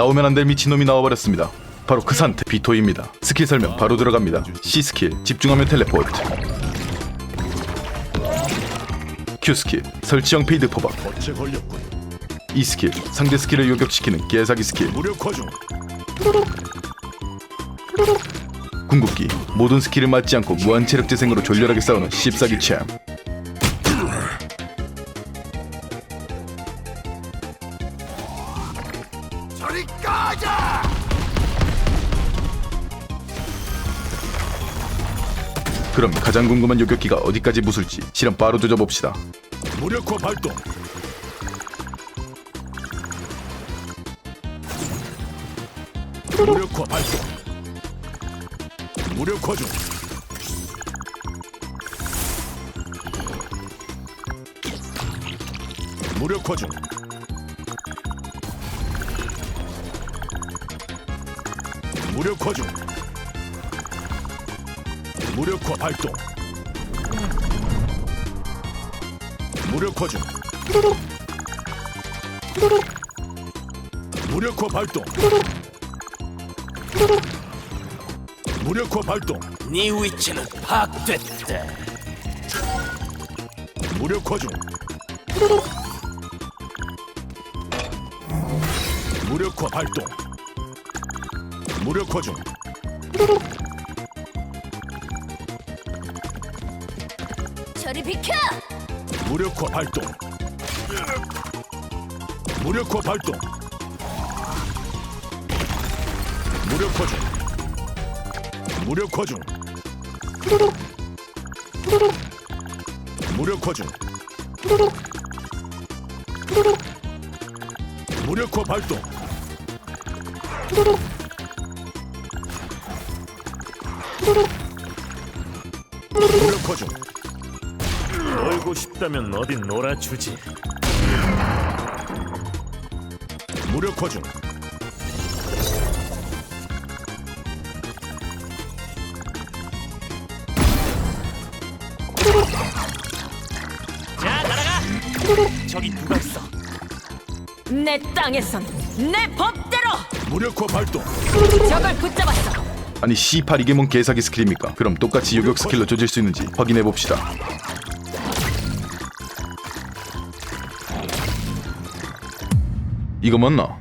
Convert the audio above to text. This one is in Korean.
나오면 안 될 미친놈이 나와버렸습니다. 바로 그 상태 비토입니다. 스킬 설명 바로 들어갑니다. C 스킬 집중하면 텔레포트. Q 스킬 설치형 페이드 포박. 어째 걸렸군. E 스킬 상대 스킬을 요격시키는 개사기 스킬. 무력화 중. 궁극기 모든 스킬을 맞지 않고 무한 체력 재생으로 졸렬하게 싸우는 씹사기 챔. 저리 꺼져! 그럼 가장 궁금한 요격기가 어디까지 무술지 실험 바로 조져봅시다. 무력화 발동. 무력화 발동. 무력화 중. 무력화 중. 무력화 중. 무력화 발동. 무력화 중. 무력화 발동. 무력화 발동. 네 위치는 파악됐다. 무력화 중. 무력화 발동. 무력화 중. 저리 비켜! 무력화 발동. 무력화 발동. 무력화 중. 무력화 중. 무력화 중. 무력화 발동. 무력화 중. 놀고 싶다면 어딘 놀아주지. 무력화 중. 자, 날아가. 저기 누가 있어? 내 땅에선 내 법대로 무력화 발동. 적을 붙잡았어. 아니 C8 이게 뭔 개사기 스킬입니까? 그럼 똑같이 요격 스킬로 조질 수 있는지 확인해 봅시다. 이거 맞나?